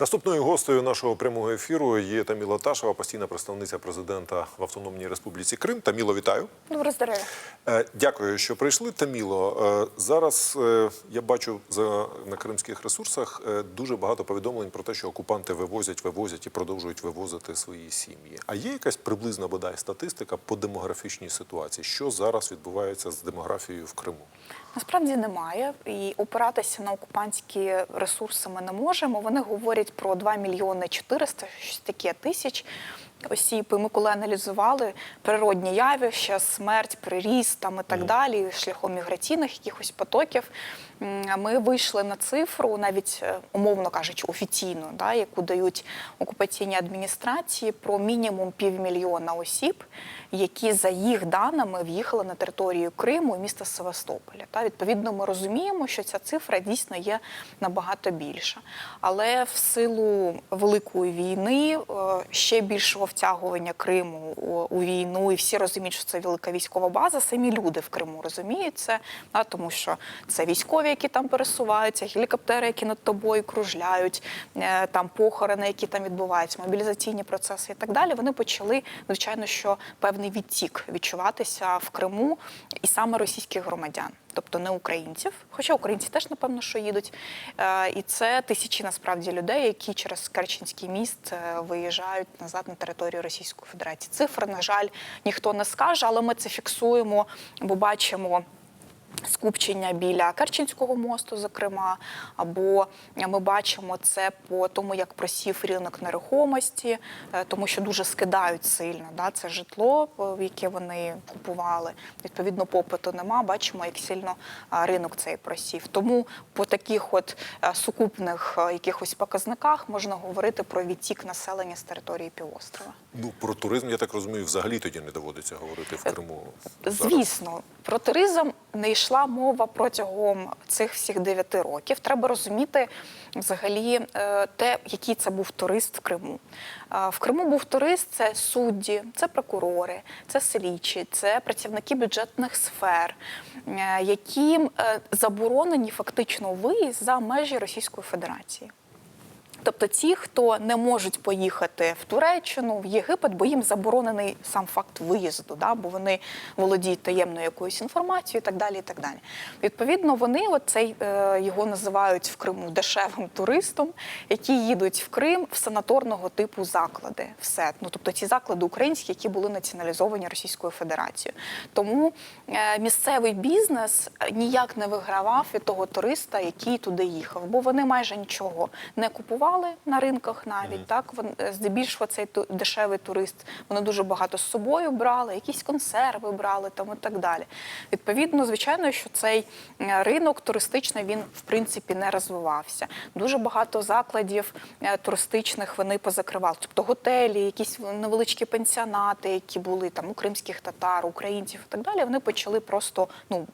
Наступною гостею нашого прямого ефіру є Таміла Ташева, постійна представниця президента в Автономній Республіці Крим. Таміло, вітаю. Добре здоров'я. Е, Дякую, що прийшли. Таміло, е, зараз е, я бачу на кримських ресурсах дуже багато повідомлень про те, що окупанти вивозять, вивозять і продовжують вивозити свої сім'ї. А є якась приблизна бодай статистика по демографічній ситуації? Що зараз відбувається з демографією в Криму? Насправді немає, і опиратися на окупантські ресурси ми не можемо. Вони говорять про 2 мільйони 400, щось таке тисяч осіб. І ми коли аналізували природні явища, смерть, приріст там і так далі, шляхом міграційних якихось потоків. Ми вийшли на цифру, навіть е, умовно кажучи, офіційно, да, яку дають окупаційні адміністрації, про мінімум півмільйона осіб, які за їх даними в'їхали на територію Криму і міста Севастополя. Та відповідно, ми розуміємо, що ця цифра дійсно є набагато більша. Але в силу великої війни, е, ще більшого втягування Криму у війну, і всі розуміють, що це велика військова база. Самі люди в Криму розуміють це, да, тому що це військові, які там пересуваються, гелікоптери, які над тобою кружляють, е, там похорони, які там відбуваються, мобілізаційні процеси і так далі. Вони почали, звичайно, що певний відтік відчуватися в Криму і саме російських громадян. Тобто не українців, хоча українці теж напевно, що їдуть. Е, І це тисячі насправді людей, які через Керченський міст е, виїжджають назад на територію Російської Федерації. Цифри, на жаль, ніхто не скаже, але ми це фіксуємо, бо бачимо. Скупчення біля Керченського мосту, зокрема, або ми бачимо це по тому, як просів ринок нерухомості, е, тому що дуже скидають сильно да, це житло, е, яке вони купували. Відповідно, попиту нема. Бачимо, як сильно ринок цей просів. Тому по таких от е, сукупних якихось показниках можна говорити про відтік населення з території півострова. Ну про туризм, я так розумію, взагалі тоді не доводиться говорити в Криму. зараз. Звісно, про туризм не йшла мова протягом цих всіх дев'яти років. Треба розуміти взагалі е, те, який це був турист в Криму. Е, В Криму був турист це судді, це прокурори, це слідчі, це працівники бюджетних сфер, які е, заборонені фактично виїзд за межі Російської Федерації. Тобто ті, хто не можуть поїхати в Туреччину, в Єгипет, бо їм заборонений сам факт виїзду, да, бо вони володіють таємною якоюсь інформацією і так далі. І так далі. Відповідно, вони оцей е, його називають в Криму дешевим туристом, які їдуть в Крим в санаторного типу заклади. Все. Ну, тобто ті заклади українські, які були націоналізовані Російською Федерацією. Тому е, місцевий бізнес ніяк не вигравав від того туриста, який туди їхав, бо вони майже нічого не купували на ринках навіть. Так Вон- е, здебільшого цей ту- дешевий турист вони дуже багато з собою брали, якісь консерви брали там і так далі. Відповідно, звичайно, що цей е, ринок туристичний він в принципі не розвивався. Дуже багато закладів е, туристичних вони позакривали. Тобто готелі, якісь невеличкі пенсіонати, які були там у кримських татар, українців і так далі. Вони почали просто ну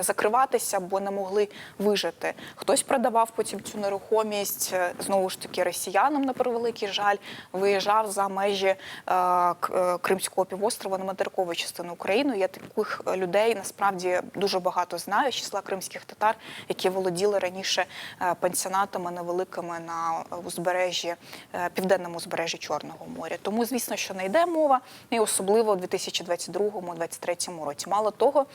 закриватися, бо не могли вижити. Хтось продавав потім цю нерухомість е, знову ж таки росіянам на превеликий жаль, виїжджав за межі е, е, Кримського півострова на материкову частину України. Я таких людей насправді дуже багато знаю, числа кримських татар, які володіли раніше е, пансіонатами невеликими на узбережжі, південному узбережжі Чорного моря. Тому, звісно, що не йде мова, і особливо у 2022-2023 році. Мало того.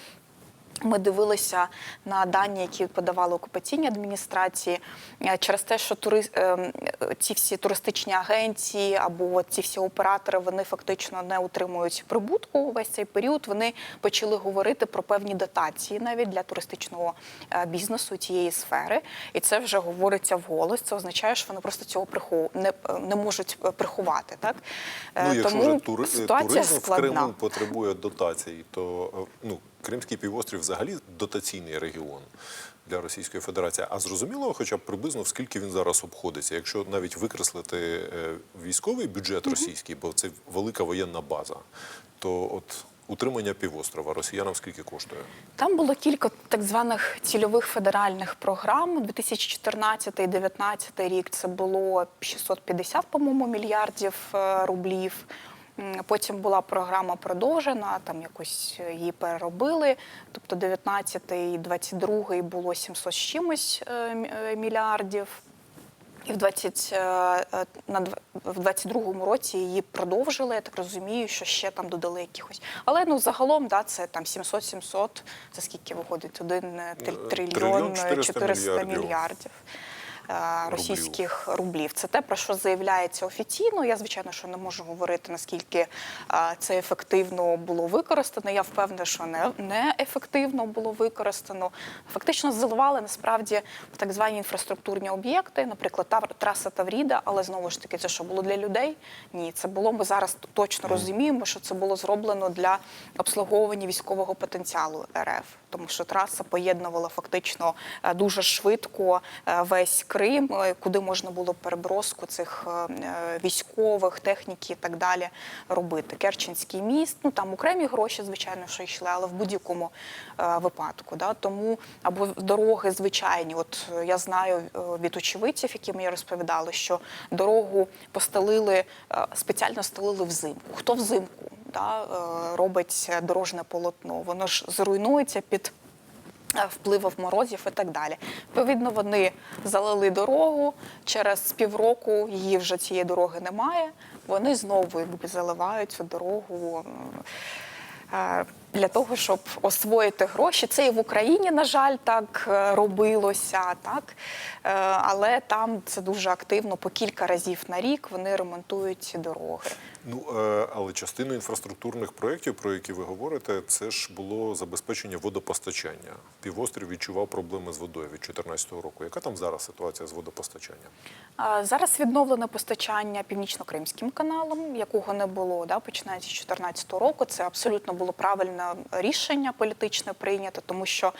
Ми дивилися на дані, які подавали окупаційні адміністрації, е, через те, що тури... ем, ці всі туристичні агенції або ці всі оператори вони фактично не отримують прибутку весь цей період. Вони почали говорити про певні дотації навіть для туристичного е, бізнесу цієї сфери, і це вже говориться вголос. Це означає, що вони просто цього прихов... не, не можуть е, приховати. Так Е, Ну, якщо тому вже тури... ситуація туризм в. Криму потребує дотацій, то е, ну, Кримський півострів взагалі дотаційний регіон для Російської Федерації. А зрозуміло, хоча б приблизно в скільки він зараз обходиться, якщо навіть викреслити е, військовий бюджет російський, бо це велика воєнна база, то от утримання півострова росіянам скільки коштує? Там було кілька так званих цільових федеральних програм. 2014-2019 рік це було 650, по-моєму, мільярдів е, рублів. Потім була програма продовжена, там якось її переробили. Тобто 19-й, 22-й було 700 з чимось е, е, мільярдів. І в 20, е, е, на в 22-му році її продовжили. Я так розумію, що ще там додали якихось. Але ну загалом, да, це там 700-700, це скільки виходить? Один е, Е, трильйон трильйон 400, 400 мільярдів. мільярдів. Е, Російських рублів. Це те, про що заявляється офіційно. Я, звичайно, що не можу говорити, наскільки е, це ефективно було використано. Я впевнена, що не, не ефективно було використано. Фактично заливали насправді в так звані інфраструктурні об'єкти, наприклад, траса Тавріда, але знову ж таки, це що було для людей? Ні, це було. Ми зараз точно розуміємо, що це було зроблено для обслуговування військового потенціалу РФ, тому що траса поєднувала фактично е, дуже швидко весь Крим, куди можна було переброску цих е, військових, техніки і так далі робити. Керченський міст, ну там окремі гроші, звичайно, що йшли, але в будь-якому е, випадку. Да? Тому або дороги звичайні. От е, я знаю від очевидців, які мені розповідали, що дорогу постелили спеціально стелили взимку. Хто взимку е, робить дорожне полотно? Воно ж зруйнується під е, морозів і так далі. Відповідно, вони залили дорогу. Через півроку її вже цієї дороги немає. Вони знову заливають цю дорогу. Для того щоб освоїти гроші, це і в Україні, на жаль, так е, робилося, так Е, але там це дуже активно по кілька разів на рік вони ремонтують ці дороги. Ну е, але частиною інфраструктурних проєктів, про які ви говорите, це ж було забезпечення водопостачання. Півострів відчував проблеми з водою від 2014 року. Яка там зараз ситуація з водопостачанням? Зараз відновлене постачання північно-кримським каналом, якого не було, да, починаючи з 2014 року. Це абсолютно було рішення політичне прийнято, тому що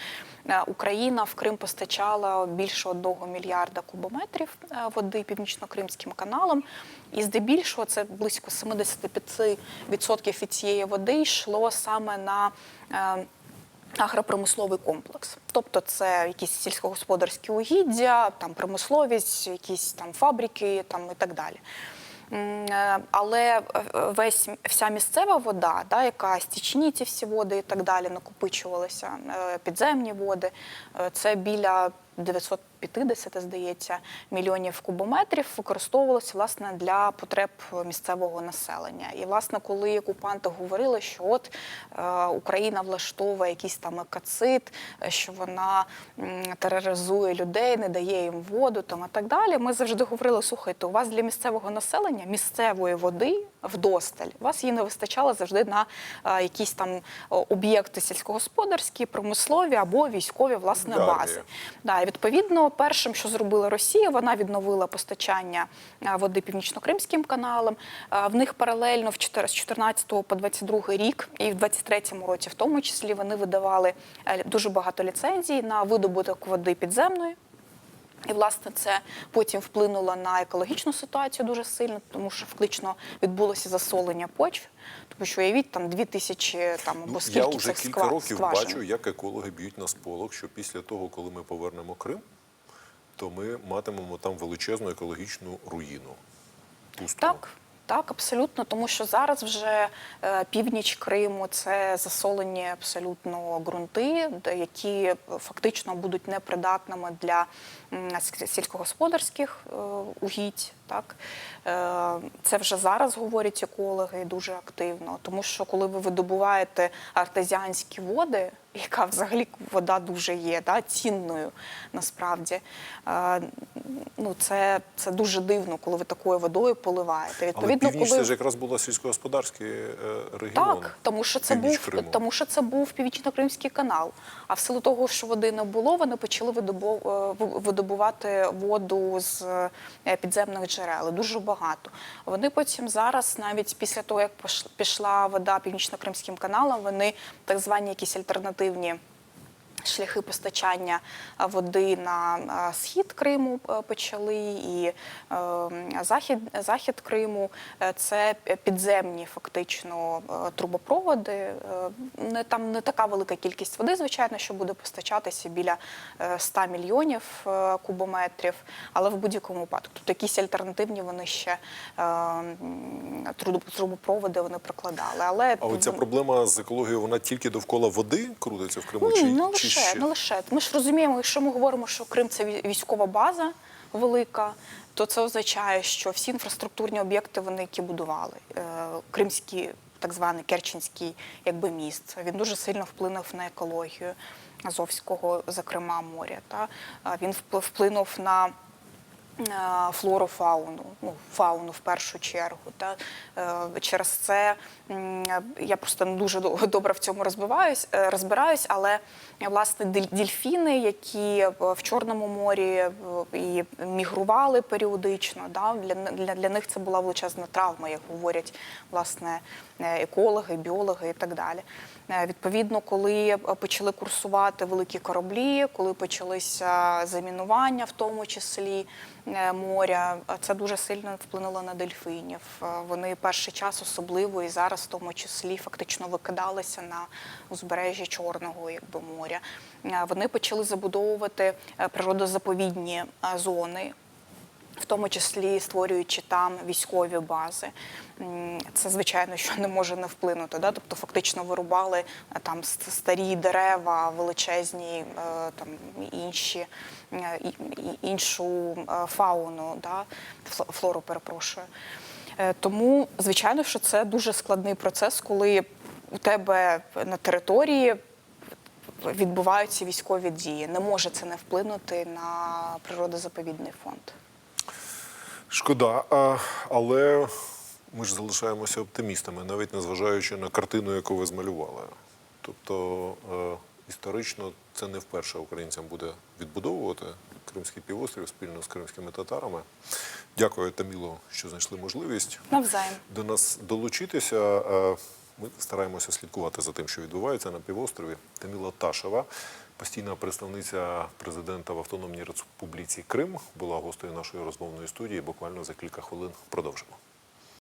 е, Україна в Крим постачала більше одного мільярда кубометрів е, води північно-кримським каналом. І здебільшого це близько 75% від цієї води йшло саме на е, агропромисловий комплекс. Тобто це якісь сільськогосподарські угіддя, там промисловість, якісь там фабрики там, і так далі. Е, Але е, весь вся місцева вода, да, яка стічні ці всі води і так далі накопичувалися, е, підземні води, це біля 950, здається, мільйонів кубометрів використовувалося власне для потреб місцевого населення. І власне, коли окупанти говорили, що от е, Україна влаштовує якийсь там екоцид, е, що вона тероризує людей, не дає їм воду там і так далі. Ми завжди говорили: слухайте, у вас для місцевого населення місцевої води вдосталь. У вас її не вистачало завжди на е, якісь там об'єкти сільськогосподарські, промислові або військові власне Далі. бази. Да, і відповідно, першим, що зробила Росія, вона відновила постачання води північно-кримським каналам. В них паралельно в 4 з 14 по 22 рік і в 23 році, в тому числі, вони видавали е, дуже багато ліцензій на видобуток води підземної. І власне це потім вплинуло на екологічну ситуацію дуже сильно, тому що фактично відбулося засолення почв. Тому що уявіть там дві тисячі там або Ну, скільки я вже цих кілька сква- років скважин. бачу, як екологи б'ють на сполох, що після того, коли ми повернемо Крим, то ми матимемо там величезну екологічну руїну. Пустку. Так, так, абсолютно, тому що зараз вже е, північ Криму це засолені абсолютно ґрунти, які фактично будуть непридатними для сільськогосподарських е, угідь. Так Е, це вже зараз говорять екологи дуже активно, тому що коли ви видобуваєте артезіанські води, яка взагалі вода дуже є да, цінною насправді. Е, Ну, це, це дуже дивно, коли ви такою водою поливаєте. Відповідно, північ коли це ж якраз була сільськогосподарський е, регіон. так, тому що це був Криму. тому, що це був північно-кримський канал. А в силу того, що води не було, вони почали е, ви- видобувати воду з е, підземних джерел. Дуже багато. Вони потім зараз, навіть після того, як пішла вода північно-кримським каналом, вони так звані якісь альтернативні спортивні Шляхи постачання води на схід Криму е, почали, і е, захід, захід Криму Е, це підземні фактично е, трубопроводи. Е, Не там не така велика кількість води, звичайно, що буде постачатися біля е, 100 мільйонів е, кубометрів, але в будь-якому випадку. Тобто якісь альтернативні вони ще е, трубопроводи вони прокладали. Але А оця проблема з екологією, вона тільки довкола води крутиться в Криму? ні, чи, чи лише, не лише. Ми ж розуміємо, якщо ми говоримо, що Крим це військова база, велика, то це означає, що всі інфраструктурні об'єкти, вони які будували, кримські. так званий Керченський якби міст, він дуже сильно вплинув на екологію Азовського, зокрема моря. Та? Він впли- вплинув на е, флору, фауну, ну, фауну в першу чергу. Та? Е, Через це я просто не дуже до- добре в цьому е, розбираюсь, але власне дельфіни, які в Чорному морі і мігрували періодично, да? для, для, для них це була величезна травма, як говорять власне екологи, біологи і так далі. Відповідно, коли почали курсувати великі кораблі, коли почалися замінування, в тому числі моря, е, це дуже сильно вплинуло на дельфінів. Е, Вони перший час особливо і зараз, в тому числі, фактично викидалися на узбережжі Чорного якби моря. Е, Вони почали забудовувати природозаповідні зони в тому числі створюючи там військові бази. Це звичайно, що не може не вплинути. Да? Тобто, фактично вирубали е, там старі дерева, величезні е, там інші е, іншу фауну, да? флору, перепрошую. Тому, звичайно, що це дуже складний процес, коли у тебе на території відбуваються військові дії. Не може це не вплинути на природозаповідний фонд. Шкода, а, але ми ж залишаємося оптимістами, навіть незважаючи на картину, яку ви змалювали. Тобто е, історично це не вперше українцям буде відбудовувати Кримський півострів спільно з кримськими татарами. Дякую, Таміло, що знайшли можливість Навзаєм. до нас долучитися. Е, Ми стараємося слідкувати за тим, що відбувається на півострові. Таміла Ташева, постійна представниця президента в Автономній Республіці Крим, була гостею нашої розмовної студії. Буквально за кілька хвилин продовжимо.